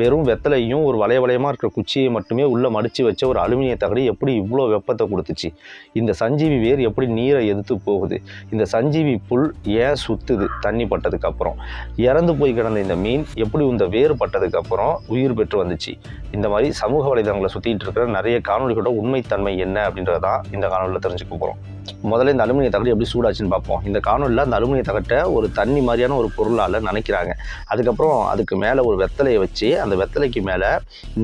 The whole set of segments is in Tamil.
வெறும் வெத்தலையும் ஒரு வளைய வளையமாக இருக்கிற குச்சியை மட்டுமே உள்ளே மடித்து வச்ச ஒரு அலுமினிய தகடு எப்படி இவ்வளோ வெப்பத்தை கொடுத்துச்சு? இந்த சஞ்சீவி வேர் எப்படி நீரை எதிர்த்து போகுது? இந்த சஞ்சீவி புல் ஏன் சுற்றுது தண்ணி பட்டதுக்கப்புறம் இறந்து போய் கிடந்த இந்த மீன் எப்படி இந்த வேர் பட்டதுக்கப்புறம் உயிர் பெற்று வந்துச்சு? இந்த மாதிரி சமூக வலைதளங்களை சுற்றிட்டு இருக்கிற நிறைய காணொலிகளோட உண்மைத்தன்மை என்ன அப்படின்றதான் இந்த காணொலியில் தெரிஞ்சுக்க போகிறோம் முதல்ல இந்த அலுமினிய தகடு எப்படி சூடாச்சுன்னு பார்ப்போம். இந்த காணொலியில் அந்த அலுமினிய தகட்டை ஒரு தண்ணி மாதிரியான ஒரு பொருளால் நினைக்கிறாங்க. அதுக்கப்புறம் அதுக்கு மேலே ஒரு வெத்தலையை வச்சு அந்த வெத்தலைக்கு மேலே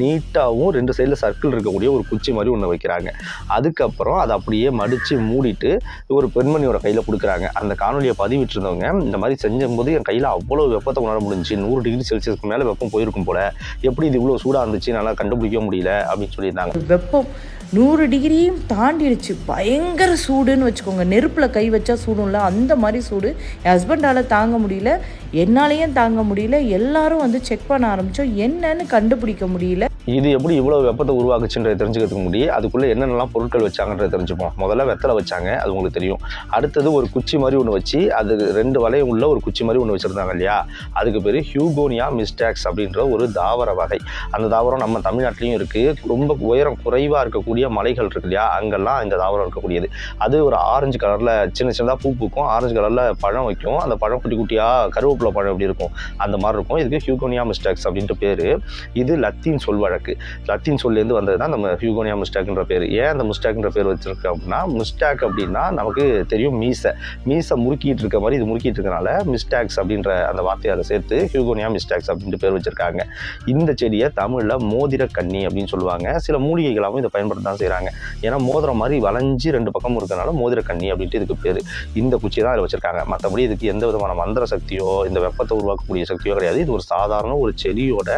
நீட்டாகவும் ரெண்டு சைடில் சர்க்கிள் இருக்கக்கூடிய ஒரு குச்சி மாதிரி ஒன்று வைக்கிறாங்க. அதுக்கப்புறம் அதை அப்படியே மடித்து மூடிட்டு ஒரு பெண்மணியோட கையில் கொடுக்குறாங்க. அந்த காணொலியை பதிவிட்டிருந்தவங்க இந்த மாதிரி செஞ்சும்போது என் கையில் அவ்வளோ வெப்பத்தை உணர முடிஞ்சுச்சு. நூறு டிகிரி செல்சியஸ்க்கு மேலே வெப்பம் போயிருக்கும் போல். எப்படி இது இவ்வளோ சூடாக இருந்துச்சு? நல்லா கண்டுபிடிக்க முடியல அப்படின்னு சொல்லியிருந்தாங்க. வெப்பம் நூறு டிகிரியும் தாண்டிடுச்சு. பயங்கர சூடுன்னு வச்சுக்கோங்க. நெருப்பில் கை வச்சா சூடும்ல. அந்த மாதிரி சூடு என் ஹஸ்பண்டால் தாங்க முடியல. என்னாலேயும் தாங்க முடியல. எல்லாரும் வந்து செக் பண்ண ஆரம்பித்தோம் என்னன்னு கண்டுபிடிக்க முடியல. இது எப்படி இவ்வளோ வெப்பத்தை உருவாக்குச்சுன்றதை தெரிஞ்சுக்கிறதுக்கு முன்னாடி அதுக்குள்ளே என்னென்னலாம் பொருட்கள் வச்சாங்கன்றதை தெரிஞ்சுப்போம். முதல்ல வெத்தலை வச்சாங்க அது உங்களுக்கு தெரியும். அடுத்தது ஒரு குச்சி மாதிரி ஒன்று வச்சு அது ரெண்டு வலையும் உள்ள ஒரு குச்சி மாதிரி ஒன்று வச்சுருந்தாங்க இல்லையா? அதுக்கு பேர் ஹியூகோனியா மிஸ்டாக்ஸ் அப்படின்ற ஒரு தாவர வகை. அந்த தாவரம் நம்ம தமிழ்நாட்டிலையும் இருக்குது ரொம்ப உயரம் குறைவாக இருக்கக்கூடிய மலைகள் இருக்கு இல்லையா? அங்கெல்லாம் இந்த தாவரம் இருக்கக்கூடியது. அது ஒரு ஆரஞ்சு கலரில் சின்ன சின்னதாக பூ பூக்கும். ஆரஞ்சு கலரில் பழம் வைக்கும். அந்த பழம் குட்டி குட்டியாக கருவேப்பிலை பழம் எப்படி இருக்கும்? அந்த மாதிரி இருக்கும். இதுக்கு ஹியூகோனியா மிஸ்டாக்ஸ் அப்படின்ட்டு பேர். இது லத்தீன் சொல் வழக்கு. லத்தின் சொல்லேருந்து வந்தது தான் நம்ம ஹியூகோனியா முஸ்டாக்ன்ற பேர். ஏன் அந்த முஸ்டாக்ன்ற பேர் வச்சிருக்கோம் அப்படின்னா முஸ்டாக் அப்படின்னா நமக்கு தெரியும் மீசை. மீசை முறுக்கிட்டு இருக்க மாதிரி இது முறுக்கிட்டு இருக்கனால மிஸ்டாக்ஸ் அப்படின்ற அந்த வார்த்தையை அதை சேர்த்து ஹியூகோனியா மிஸ்டாக்ஸ் அப்படின்ட்டு பேர் வச்சுருக்காங்க. இந்த செடியை தமிழில் மோதிர கன்னி அப்படின்னு சொல்லுவாங்க. சில மூலிகைகளாகவும் இதை பயன்படுத்த தான் செய்கிறாங்க ஏன்னா மோதிரம் மாதிரி வளைஞ்சு ரெண்டு பக்கம் இருக்கனால மோதிர கண்ணி அப்படின்ட்டு இதுக்கு பேர். இந்த குச்சி தான் அதில் வச்சிருக்காங்க. மற்றபடி இதுக்கு எந்த விதமான மந்திர சக்தியோ இந்த வெப்பத்தை உருவாக்கக்கூடிய சக்தியோ கிடையாது. இது ஒரு சாதாரண ஒரு செடியோட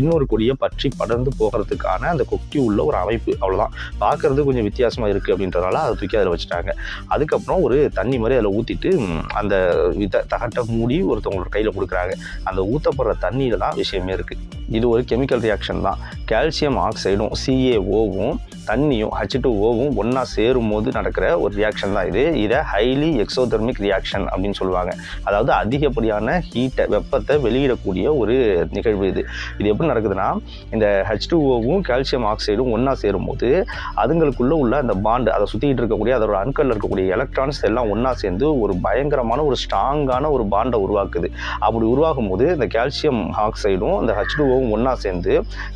இன்னொரு கொடியை பற்றி கடந்து போகிறதுக்கான அந்த கொக்கி உள்ள ஒரு அமைப்பு அவ்வளோதான் பார்க்கறது கொஞ்சம் வித்தியாசமாக இருக்குது அப்படின்றனால அதை தூக்கி அதில் வச்சுட்டாங்க. அதுக்கப்புறம் ஒரு தண்ணி மாதிரி அதில் ஊற்றிட்டு அந்த தகட்டை மூடி ஒருத்தவங்களோட கையில் கொடுக்குறாங்க. அந்த ஊற்றப்படுற தண்ணியில் தான் விஷயமே இருக்குது இது ஒரு கெமிக்கல் ரியாக்ஷன் தான். கால்சியம் ஆக்சைடும் சிஏஓவும் தண்ணியும் ஹச் டூ ஓவும் ஒன்றா சேரும் போது நடக்கிற ஒரு ரியாக்ஷன் தான் இது. இதை ஹைலி எக்ஸோதெர்மிக் ரியாக்ஷன் அப்படின்னு சொல்லுவாங்க. அதாவது அதிகப்படியான ஹீட்டை வெப்பத்தை வெளியிடக்கூடிய ஒரு நிகழ்வு இது. இது எப்படி நடக்குதுன்னா இந்த ஹச் டூ ஓவும் கால்சியம் ஆக்சைடும் ஒன்றா சேரும்போது அதுங்களுக்குள்ளே உள்ள அந்த பாண்டு அதை சுற்றிக்கிட்டு இருக்கக்கூடிய அதோட அணுக்களில் இருக்கக்கூடிய எலக்ட்ரான்ஸ் எல்லாம் ஒன்றா சேர்ந்து ஒரு பயங்கரமான ஒரு ஸ்ட்ராங்கான ஒரு பாண்டை உருவாக்குது. அப்படி உருவாகும் போது இந்த கால்சியம் ஆக்சைடும் இந்த ஹச் டூ ஓவும் ஒன்றா சேர்ந்து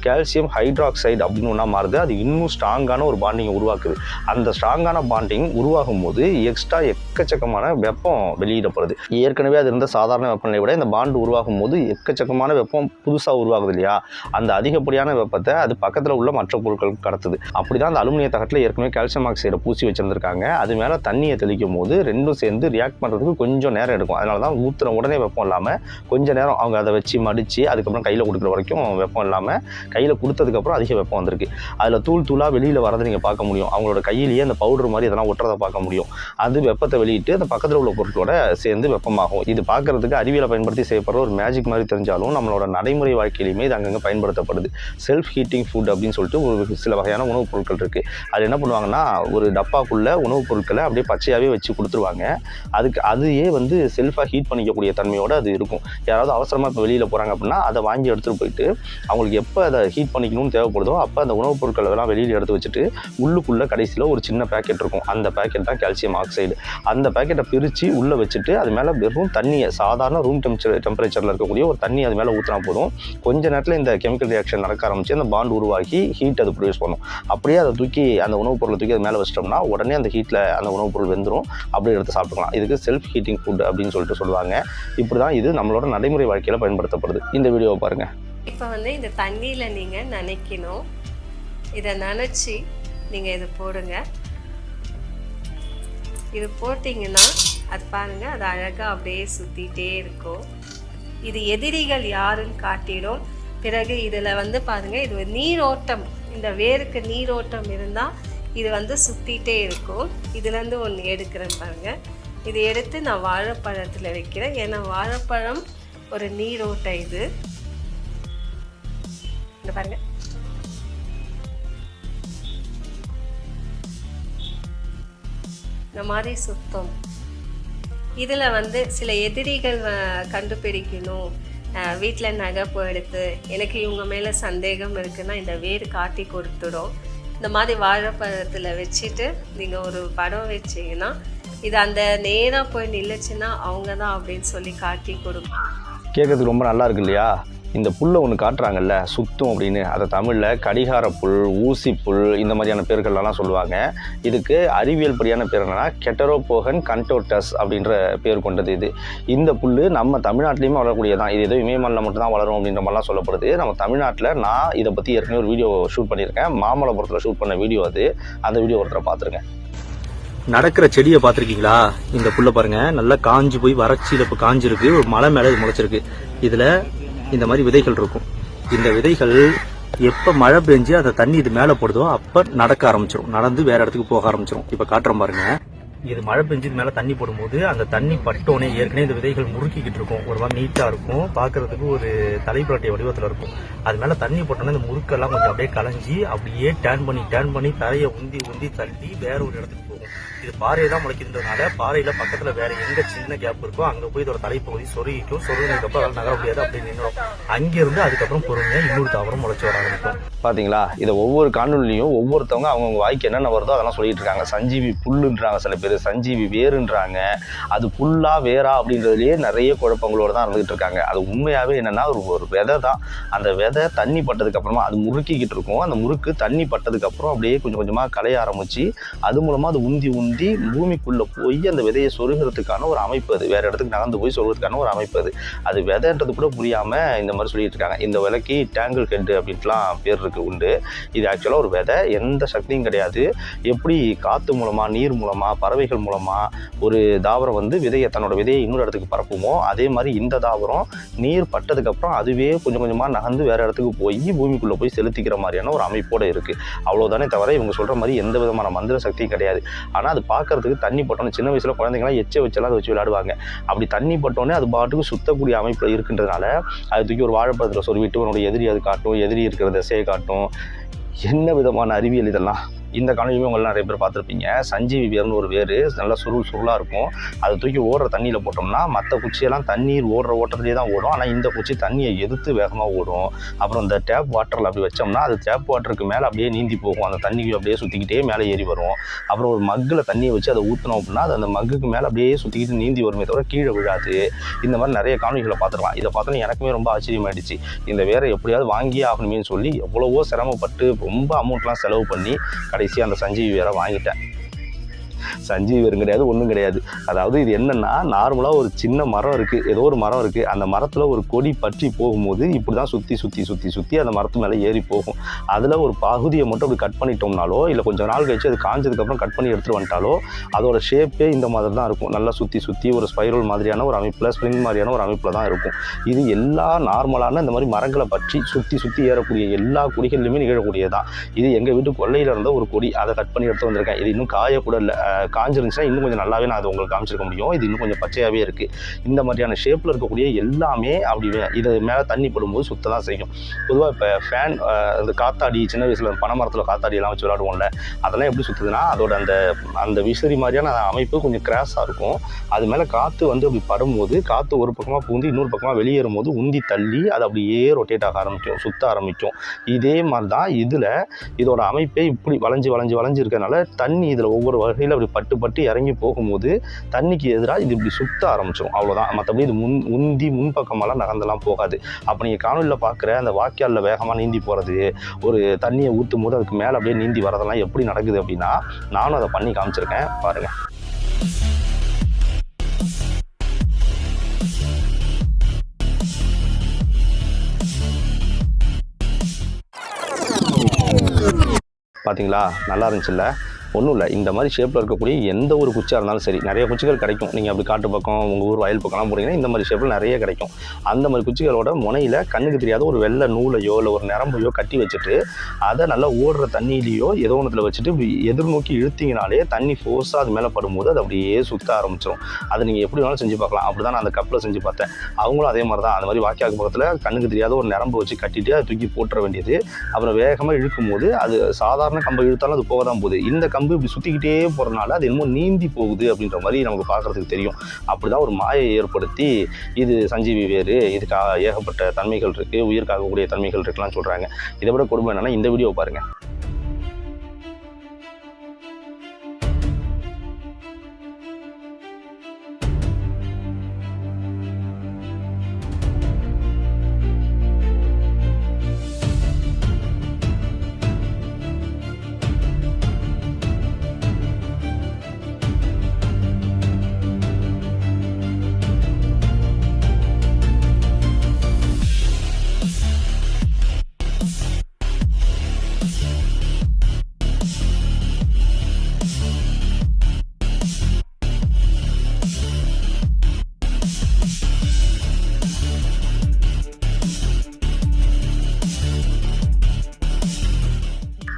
கால்சியம் ஹைட்ராக்சைடு அப்படின்னு ஒன்றா மாறுது. அது இன்னும் ஸ்ட்ராங்கான ஒரு பாண்டிங்கை உருவாக்குது. அந்த ஸ்ட்ராங்கான பாண்டிங் உருவாகும் போது எக்ஸ்ட்ரா எக்கச்சக்கமான வெப்பம் வெளியிடப்படுது. ஏற்கனவே அது இருந்த சாதாரண வெப்பநிலை விட இந்த பாண்டு உருவாகும் போது எக்கச்சக்கமான வெப்பம் புதுசாக உருவாகுது இல்லையா? அந்த அதிகப்படியான வெப்பத்தை அது பக்கத்தில் உள்ள மற்ற பொருட்களுக்கு கடத்துது. அப்படி தான் அந்த அலுமினிய தகட்டில் ஏற்கனவே கால்சியம் ஆக்சைடை பூசி வச்சுருந்துருக்காங்க. அது மேலே தண்ணியை தெளிக்கும் போது ரெண்டும் சேர்ந்து ரியாக்ட் பண்ணுறதுக்கு கொஞ்சம் நேரம் எடுக்கும். அதனால தான் ஊற்றுற உடனே வெப்பம் இல்லாமல் கொஞ்சம் நேரம் அவங்க அதை வச்சு மடித்து அதுக்கப்புறம் கையில் கொடுக்குற வரைக்கும் வெப்பம் இல்லாமல் கையில் கொடுத்ததுக்கப்புறம் அதிக வெப்பம் வந்திருக்கு. அதில் தூள் தூளாக வெளியில் வரதை நீங்கள் பார்க்க முடியும். அவங்களோட கையிலேயே அந்த பவுடர் மாதிரி இதெல்லாம் ஒட்டுறதை பார்க்க முடியும். அது வெப்பத்தை வெளியிட்டு அந்த பக்கத்தில் உள்ள பொருட்களோட சேர்ந்து வெப்பமாகும். இது பார்க்கறதுக்கு அறிவியலை பயன்படுத்தி செய்யப்படுற ஒரு மேஜிக் மாதிரி தெரிஞ்சாலும் நம்மளோட நடைமுறை வாழ்க்கையிலையுமே இது அங்கங்கே பயன்படுத்தப்படுது. செல்ஃப் ஹீட்டிங் ஃபுட் அப்படின்னு சொல்லிட்டு ஒரு சில வகையான உணவுப் பொருட்கள் இருக்குது அது என்ன பண்ணுவாங்கன்னா ஒரு டப்பாக்குள்ளே உணவுப் பொருட்களை அப்படியே பச்சையாகவே வச்சு கொடுத்துருவாங்க. அதுக்கு அதையே வந்து செல்ஃபாக ஹீட் பண்ணிக்கக்கூடிய தன்மையோடு அது இருக்கும். யாராவது அவசரமாக இப்போ வெளியில் போகிறாங்க அப்படின்னா அதை வாங்கி எடுத்துகிட்டு போயிட்டு அவங்களுக்கு எப்போ அதை ஹீட் பண்ணிக்கணும்னு தேவைப்படுதோ அப்போ அந்த உணவுப் பொருட்கள் எல்லாம் வெளியில் எடுத்து வச்சுட்டு உள்ளுக்குள்ளே கடைசியில் ஒரு சின்ன பேக்கெட் இருக்கும். அந்த பேக்கெட் தான் கால்சியம் ஆக்சைடு அந்த பேக்கெட்டை பிரித்து உள்ளே வச்சுட்டு அது மேலே வெறும் தண்ணியை சாதாரண ரூம் டெம்பரேச்சர் டெம்பரேச்சரில் இருக்கக்கூடிய ஒரு தண்ணி அது மேலே ஊற்றினா போதும். கொஞ்ச நேரத்தில் இந்த கெமிக்கல் ரியாக்ஷன் நடக்க ஆரம்பிச்சு அந்த பாண்ட் உருவாக்கி ஹீட் அது ப்ரொடியூஸ் பண்ணும். அப்படியே அதை தூக்கி அந்த உணவுப் பொருளை தூக்கி அது மேலே வச்சிட்டோம்னா உடனே அந்த ஹீட்டில் அந்த உணவுப் பொருள் வெந்துடும் அப்படி எடுத்து சாப்பிட்டுக்கலாம். இதுக்கு செல்ஃப் ஹீட்டிங் ஃபுட் அப்படின்னு சொல்லிட்டு சொல்லுவாங்க. இப்படி தான் இது நம்மளோட நடைமுறை வாழ்க்கையில் பயன்படுத்தப்படுது. இந்த வீடியோவை பாருங்கள் இப்போ வந்து இந்த தண்ணியில் நீங்கள் நனைக்கணும். இதை நனைச்சி நீங்கள் இது போடுங்க. இது போட்டிங்கன்னா அது பாருங்கள் அது அழகாக அப்படியே சுற்றிட்டே இருக்கும். இது எதிரிகள் யாருன்னு காட்டிடும். பிறகு இதில் வந்து பாருங்கள் இது நீரோட்டம். இந்த வேருக்கு நீரோட்டம் இருந்தால் இது வந்து சுற்றிட்டே இருக்கும். இதுலேருந்து ஒன்று எடுக்கிறேன் பாருங்கள் இது எடுத்து நான் வாழைப்பழத்தில் வைக்கிறேன். ஏன்னா வாழைப்பழம் ஒரு நீரோட்டம் இது. இந்த பாருங்க. இந்த மாதிரி சுத்தம். இதில் வந்து சில எதிரிகள் கண்டுபிடிக்கணும். வீட்டில் நகை போயிடுத்து எனக்கு இவங்க மேலே சந்தேகம் இருக்குன்னா இந்த வேர் காட்டி கொடுத்துடும். இந்த மாதிரி வாழைப்பழத்தில் வச்சுட்டு நீங்கள் ஒரு படம் வச்சீங்கன்னா இது அந்த நேராக போய் நில்லுச்சுன்னா அவங்க தான் அப்படின்னு சொல்லி காட்டி கொடுக்கும் கேட்கறதுக்கு ரொம்ப நல்லா இருக்கு இல்லையா? இந்த புல்லை ஒன்று காட்டுறாங்கல்ல சுத்தும் அப்படின்னு. அதை தமிழில் கடிகார புல் ஊசி புல் இந்த மாதிரியான பேர்கள்லாம் சொல்லுவாங்க. இதுக்கு அறிவியல் படியான பேர் என்னன்னா கெட்டரோபோகன் கண்டோட்டஸ் அப்படின்ற பேர் கொண்டது இது. இந்த புல் நம்ம தமிழ்நாட்டிலையுமே வளரக்கூடியதான் இது ஏதோ இமயமலையில் மட்டும்தான் வளரும் அப்படின்ற மாதிரிலாம் சொல்லப்படுது. நம்ம தமிழ்நாட்டில் நான் இதை பற்றி ஏற்கனவே ஒரு வீடியோ ஷூட் பண்ணியிருக்கேன். மாமல்லபுரத்தில் ஷூட் பண்ண வீடியோ அது. அந்த வீடியோ ஒருத்தரை பார்த்துருங்க. நடக்கிற செடியை பார்த்துருக்கீங்களா? இந்த புல்லை பாருங்க. நல்லா காஞ்சு போய் வறட்சியில் இப்போ காஞ்சிருக்கு. ஒரு மலை மேலே இது முளைச்சிருக்கு. இதில் இந்த மாதிரி விதைகள் இருக்கும். இந்த விதைகள் எப்போ மழை பெஞ்சு அந்த தண்ணி இது மேலே போடுதோ அப்போ நடக்க ஆரம்பிச்சிடும் நடந்து வேற இடத்துக்கு போக ஆரம்பிச்சிடும் இப்போ காட்டுறேன் பாருங்க. இது மழை பெஞ்சு இது மேலே தண்ணி போடும்போது அந்த தண்ணி பட்டோனே ஏற்கனவே இந்த விதைகள் முறுக்கிக்கிட்டு இருக்கும். ஒரு மாதிரி நீட்டாக இருக்கும். பார்க்கறதுக்கு ஒரு தலைப்புரட்டிய வடிவத்தில் இருக்கும். அது மேலே தண்ணி போட்டோன்னே இந்த முறுக்கெல்லாம் கொஞ்சம் அப்படியே கலைஞ்சி அப்படியே டேர்ன் பண்ணி டேர்ன் பண்ணி தரையை உந்தி உந்தி தள்ளி வேற ஒரு இடத்துக்கு போகும். இது பாறையை தான் முளைக்கிறதுனால பாறையில பக்கத்துல வேற எங்க சின்ன கேப் இருக்கோ அங்க போய் இதோட தலைப்பகுதி சொருகிக்கும். சொருகினதுக்கு அப்புறம் அதால நகர முடியாது அப்படி நின்றோம் அங்கிருந்து அதுக்கப்புறம் பொறுமையா இன்னொரு தாவரம் முளைச்சு வர ஆரம்பிக்கும். பாத்தீங்களா? இதை ஒவ்வொரு காணொலியும் ஒவ்வொருத்தவங்க அவங்கவுங்க வாய்க்கு என்னென்ன வருதோ அதெல்லாம் சொல்லிட்டு இருக்காங்க. சஞ்சீவி புல்லுன்றாங்க சில பேர். சஞ்சீவி வேருன்றாங்க. அது புல்லா வேறா அப்படின்றதுலயே நிறைய குழப்பங்களோட தான் இருந்துகிட்டு இருக்காங்க. அது உண்மையாவே என்னன்னா ஒரு ஒரு விதை தான். அந்த விதை தண்ணி பட்டதுக்கு அப்புறமா அது முறுக்கிக்கிட்டு இருக்கும். அந்த முறுக்கு தண்ணி பட்டதுக்கு அப்புறம் அப்படியே கொஞ்சம் கொஞ்சமா கலைய ஆரம்பிச்சு அது மூலமா அது உந்தி உந்தி பூமிக்குள்ள போய் அந்த விதையை சொருகிறதுக்கான ஒரு அமைப்பு அது. வேறு இடத்துக்கு நகர்ந்து போய் சொல்கிறதுக்கான ஒரு அமைப்பு அது. அது விதைன்றது கூட புரியாமல் இந்த மாதிரி சொல்லிட்டு இருக்காங்க. இந்த விலைக்கு டேங்கிள் ஹெட் அப்படின்ட்டுலாம் பேர் இருக்குது உண்டு. இது ஆக்சுவலாக ஒரு விதை. எந்த சக்தியும் கிடையாது. எப்படி காற்று மூலமாக நீர் மூலமாக பறவைகள் மூலமாக ஒரு தாவரம் வந்து விதையை தன்னோட விதையை இன்னொரு இடத்துக்கு பரப்புமோ அதே மாதிரி இந்த தாவரம் நீர் பட்டதுக்கப்புறம் அதுவே கொஞ்சம் கொஞ்சமாக நகர்ந்து வேறு இடத்துக்கு போய் பூமிக்குள்ளே போய் செலுத்திக்கிற மாதிரியான ஒரு அமைப்போடு இருக்குது அவ்வளோதானே தவிர இவங்க சொல்கிற மாதிரி எந்த விதமான மந்திர சக்தியும் கிடையாது. ஆனால் அது பார்க்கறதுக்கு தண்ணி பட்டோன்னு சின்ன வயசில் குழந்தைங்களாம் எச்ச வச்செல்லாம் அதை வச்சு விளையாடுவாங்க. அப்படி தண்ணி பட்டோன்னே அது பாட்டுக்கு சுத்தக்கூடிய அமைப்பில் இருக்கின்றதுனால அது தூக்கி ஒரு வாழைப்பழத்தில் சொருவிட்டு உன்னோட எதிரி அது காட்டும் எதிரி இருக்கிற திசையை காட்டும். என்ன விதமான அறிவியல் இதெல்லாம்? இந்த காணொலியுமே உங்களை நிறைய பேர் பார்த்துருப்பீங்க. சஞ்சீவி வேர்னு ஒரு வேர் நல்லா சுருள் சுருளாக இருக்கும். அதை தூக்கி ஓடுற தண்ணியில் போட்டோம்னா மற்ற குச்சியெல்லாம் தண்ணீர் ஓடுற ஓட்டத்துலேயே தான் ஓடும். ஆனால் இந்த குச்சி தண்ணியை எதிர்த்து வேகமாக ஓடும். அப்புறம் இந்த டேப் வாட்டரில் அப்படி வச்சோம்னா அது டேப் வாட்டருக்கு மேலே அப்படியே நீந்தி போகும். அந்த தண்ணிக்கு அப்படியே சுற்றிக்கிட்டே மேலே ஏறி வரும். அப்புறம் ஒரு மக்கில் தண்ணியை வச்சு அதை ஊற்றினோம் அப்படின்னா அது அந்த மக்குக்கு மேலே அப்படியே சுற்றிக்கிட்டு நீந்தி வருமே தவிர கீழே விழாது. இந்த மாதிரி நிறைய காணொலிகளை பார்த்துருக்கலாம். இதை பார்த்தோன்னா எனக்குமே ரொம்ப ஆச்சரியமாயிடுச்சு. இந்த வேரை எப்படியாவது வாங்கியே ஆகணுமேனு சொல்லி எவ்வளவோ சிரமப்பட்டு ரொம்ப அமௌண்ட்லாம் செலவு பண்ணி கடைசியாக அந்த சஞ்சீவி வேற வாங்கிட்டேன். சஞ்சீவி வேரும் கிடையாது ஒன்றும் கிடையாது. அதாவது இது என்னென்னா நார்மலாக ஒரு சின்ன மரம் இருக்குது ஏதோ ஒரு மரம் இருக்குது அந்த மரத்தில் ஒரு கொடி பற்றி போகும்போது இப்படி தான் சுற்றி சுற்றி சுற்றி சுற்றி அந்த மரத்து மேலே ஏறி போகும். அதில் ஒரு பகுதியை மட்டும் அப்படி கட் பண்ணிட்டோம்னாலோ இல்லை கொஞ்சம் நாள் கழிச்சு அது காஞ்சதுக்கப்புறம் கட் பண்ணி எடுத்துகிட்டு வந்துட்டாலோ அதோட ஷேப்பே இந்த மாதிரி தான் இருக்கும். நல்லா சுற்றி சுற்றி ஒரு ஸ்பைரல் மாதிரியான ஒரு அமைப்பில் ஸ்ப்ரிங் மாதிரியான ஒரு அமைப்பில் தான் இருக்கும். இது எல்லா நார்மலான இந்த மாதிரி மரங்களை பற்றி சுற்றி சுற்றி ஏறக்கூடிய எல்லா கொடிகள்லையுமே நிகழக்கூடியதான் இது எங்கள் வீட்டு கொல்லையில் இருந்த ஒரு கொடி. அதை கட் பண்ணி எடுத்து வந்திருக்கேன். இது இன்னும் காய கூட இல்லை காஞ்சிருந்துச்சுன்னா இன்னும் கொஞ்சம் நல்லாவே நான் அதை உங்களுக்கு காமிச்சிருக்க முடியும். இது இன்னும் கொஞ்சம் பச்சையாகவே இருக்குது இந்த மாதிரியான ஷேப்பில் இருக்கக்கூடிய எல்லாமே அப்படி வே- இது மேலே தண்ணி படும்போது சுத்த தான் செய்யும். பொதுவாக இப்போ ஃபேன் இந்த காத்தாடி சின்ன வயசில் பனை மரத்தில் காத்தாடி எல்லாம் வச்சு விளாடுவோம்ல அதெல்லாம் எப்படி சுற்றுதுன்னா அதோட அந்த அந்த விசிறி மாதிரியான அமைப்பு கொஞ்சம் கிராஸாக இருக்கும். அது மேலே காற்று வந்து அப்படி படும்போது காற்று ஒரு பக்கமாக பூந்து இன்னொரு பக்கமாக வெளியேறும் போது உந்தி தள்ளி அது அப்படியே ரொட்டேட் ஆக ஆரம்பிக்கும் சுத்த ஆரம்பிக்கும். இதே மாதிரி தான் இதில் இதோட அமைப்பே இப்படி வளைஞ்சு வளைஞ்சு வளைஞ்சு இருக்கிறதுனால தண்ணி இதில் ஒவ்வொரு வகையில் அப்படி பட்டு பட்டு இறங்கி போகும்போது தண்ணிக்கு எதிராக இது இப்படி சுத்த ஆரம்பிச்சிடும் அவ்வளோதான் மற்றபடி இது முன் உந்தி முன்பக்கமெல்லாம் நகர்ந்தெல்லாம் போகாது. அப்போ நீங்கள் காணொலியில் பார்க்குற அந்த வாய்க்காலில் வேகமாக நீந்தி போகிறது ஒரு தண்ணியை ஊற்றும் போது அதுக்கு மேலே அப்படியே நீந்தி வரதெல்லாம் எப்படி நடக்குது அப்படின்னா நானும் அதை பண்ணி காமிச்சிருக்கேன். பாருங்கள் பார்த்தீங்களா நல்லா இருந்துச்சுல்ல? ஒன்றும் இல்லை. இந்த மாதிரி ஷேப்பில் இருக்கக்கூடிய எந்த ஒரு குச்சியாக இருந்தாலும் சரி நிறைய குச்சிகள் கிடைக்கும். நீங்கள் அப்படி காட்டு பக்கம் உங்கள் ஊர் வயல் பக்கம்லாம் போனீங்கன்னா இந்த மாதிரி ஷேப்பில் நிறைய கிடைக்கும். அந்த மாதிரி குச்சிகளோட முனையில் கண்ணுக்கு தெரியாத ஒரு வெள்ளை நூலையோ இல்லை ஒரு நரம்பையோ கட்டி வச்சுட்டு அதை நல்லா ஓடுற தண்ணியிலையோ ஏதோ ஒன்றத்தில் வச்சுட்டு எதிர்நோக்கி இழுத்திங்கனாலே தண்ணி ஃபோர்ஸாக அது மேலே படும்போது அது அப்படியே சுத்த ஆரம்பிச்சிடும் அதை நீங்கள் எப்படி வேணாலும் செஞ்சு பார்க்கலாம். அப்படி தான் நான் அந்த கப்பில் செஞ்சு பார்த்தேன். அவங்களும் அதே மாதிரி தான் அந்த மாதிரி வாக்கியாக்கு பக்கத்தில் கண்ணுக்கு தெரியாத ஒரு நரம்பு வச்சு கட்டிட்டு அதை தூக்கி போட்டுற வேண்டியது. அப்புறம் வேகமாக இழுக்கும் போது அது சாதாரண கம்பை இழுத்தாலும் அது போக தான் போகுது. இந்த கம்பு இப்படி சுற்றிக்கிட்டே போகிறனால அது என்னமோ நீந்தி போகுது அப்படின்ற மாதிரி நமக்கு பார்க்குறதுக்கு தெரியும். அப்படி தான் ஒரு மாயை ஏற்படுத்தி இது சஞ்சீவி வேறு இதுக்கு ஏகப்பட்ட தன்மைகள் இருக்குது உயிர்க்காகக்கூடிய தன்மைகள் இருக்குலாம் சொல்கிறாங்க இதை விட கொடுமை என்னன்னா இந்த வீடியோ பாருங்கள்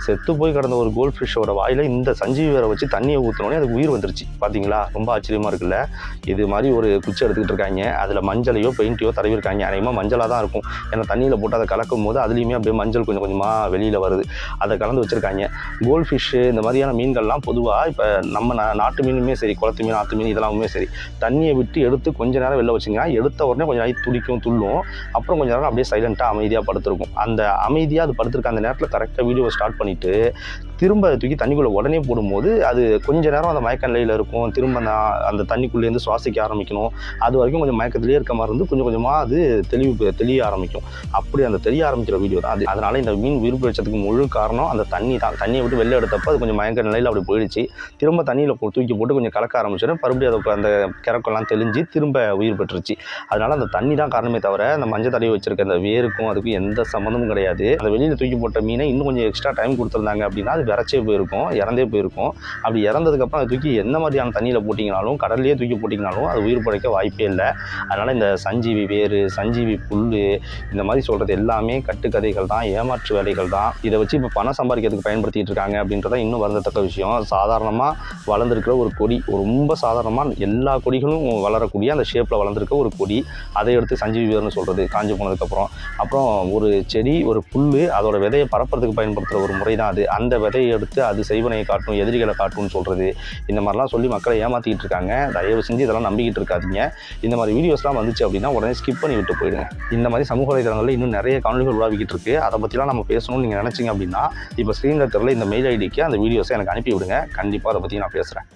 செத்து போய் கிடந்த ஒரு கோல்ட் ஃபிஷ்ஷோட வாயில் இந்த சஞ்சீவி வேற வச்சு தண்ணியை ஊற்றினோடனே அதுக்கு உயிர் வந்துருச்சு. பார்த்தீங்களா ரொம்ப ஆச்சரியமாக இருக்குல்ல? இது மாதிரி ஒரு குச்சி எடுத்துக்கிட்டு இருக்காங்க. அதில் மஞ்சளையோ பெயிண்ட்டையோ தடவிருக்காங்க அநேகமாக மஞ்சளாக தான் இருக்கும். ஏன்னா தண்ணியில் போட்டு அதை கலக்கும் போது அதுலேயுமே அப்படியே மஞ்சள் கொஞ்சம் கொஞ்சமாக வெளியில் வருது. அதை கலந்து வச்சுருக்காங்க. கோல்ட் ஃபிஷ்ஷு இந்த மாதிரியான மீன்கள்லாம் பொதுவாக இப்போ நம்ம நா- நாட்டு மீனுமே சரி குளத்து மீன் ஆற்று மீன் இதெல்லாமே சரி தண்ணியை விட்டு எடுத்து கொஞ்ச நேரம் வெளில வச்சிங்கன்னா எடுத்த உடனே கொஞ்சம் நாய் துடிக்கும் துள்ளும். அப்புறம் கொஞ்சம் நேரம் அப்படியே சைலண்ட்டாக அமைதியாக படுத்துருக்கும். அந்த அமைதியாக அது படுத்திருக்க அந்த நேரத்தில் கரெக்டாக வீடியோவை ஸ்டார்ட் பண்ணி பண்ணிவிட்டு திரும்ப அதை தூக்கி தண்ணிக்குள்ளே உடனே போடும்போது அது கொஞ்ச நேரம் அந்த மயக்க நிலையில் இருக்கும். திரும்ப அந்த அந்த தண்ணிக்குள்ளேருந்து சுவாசிக்க ஆரம்பிக்கணும். அது வரைக்கும் கொஞ்சம் மயக்கத்திலே இருக்க மாதிரி இருந்து கொஞ்சம் கொஞ்சமாக அது தெளிவு தெளிய ஆரம்பிக்கும். அப்படி அந்த தெளிய ஆரம்பிக்கிற வீடியோ தான். அது அதனால் இந்த மீன் உயிர் பிடிச்சதுக்கு முழு காரணம் அந்த தண்ணி தான். தண்ணியை விட்டு வெளில எடுத்தப்போ அது கொஞ்சம் மயக்க நிலையில் அப்படி போயிடுச்சு. திரும்ப தண்ணியில் தூக்கி போட்டு கொஞ்சம் கலக்க ஆரம்பிச்சிடும் மறுபடியும் அதை அந்த கிறக்கெல்லாம் தெளிஞ்சு திரும்ப உயிர் பெற்றுச்சு அதனால அந்த தண்ணி தான் காரணமே தவிர அந்த மஞ்சள் தடவி வச்சிருக்க அந்த வேருக்கும் அதுக்கும் எந்த சம்மந்தமும் கிடையாது. அந்த வெளியில் தூக்கி போட்ட மீனை இன்னும் கொஞ்சம் எக்ஸ்ட்ரா டைம் கொடுத்துருந்தாங்க அப்படின்னா அது விரைச்சே போயிருக்கும் இறந்தே போயிருக்கும். அப்படி இறந்ததுக்கப்புறம் அதை தூக்கி எந்த மாதிரியான தண்ணியில் போட்டிங்கனாலும் கடல்லையே தூக்கி போட்டிங்கனாலும் அது உயிர் படைக்க வாய்ப்பே இல்லை. அதனால் இந்த சஞ்சீவி வேறு சஞ்சீவி புல் இந்த மாதிரி சொல்கிறது எல்லாமே கட்டுக்கதைகள் தான் ஏமாற்று வேலைகள் தான். இதை வச்சு இப்போ பணம் சம்பாதிக்கிறதுக்கு பயன்படுத்திகிட்டு இருக்காங்க அப்படின்றத இன்னும் வருந்தத்தக்க விஷயம். சாதாரணமாக வளர்ந்துருக்கிற ஒரு கொடி ரொம்ப சாதாரணமாக எல்லா கொடிகளும் வளரக்கூடிய அந்த ஷேப்பில் வளர்ந்துருக்க ஒரு கொடி அதை எடுத்து சஞ்சீவி வேர்னு சொல்கிறது காஞ்சி போனதுக்கப்புறம் அப்புறம். ஒரு செடி ஒரு புல் அதோட விதையை பரப்புறதுக்கு பயன்படுத்துகிற ஒரு முறை தான் அது அந்த விதையை எடுத்து அது செய்வனையை காட்டும் எதிரிகளை காட்டும்னு சொல்கிறது இந்த மாதிரிலாம் சொல்லி மக்களை ஏமாற்றிக்கிட்டு இருக்காங்க. தயவு செஞ்சு இதெல்லாம் நம்பிக்கிட்டு இருக்காதீங்க. இந்த மாதிரி வீடியோஸ்லாம் வந்துச்சு அப்படின்னா உடனே ஸ்கிப் பண்ணி விட்டு போயிடுங்க. இந்த மாதிரி சமூக வலைதளங்களில் இன்னும் நிறைய காணொலிகள் உருவாக்கிட்டு இருக்கு. அதை பற்றிலாம் நம்ம பேசணும்னு நீங்கள் நினச்சிங்க அப்படின்னா இப்போ ஸ்க்ரீனில் தெரியல இந்த மெயில் ஐடிக்கு அந்த வீடியோஸை எனக்கு அனுப்பி விடுங்க கண்டிப்பாக அதை பற்றி நான் பேசுகிறேன்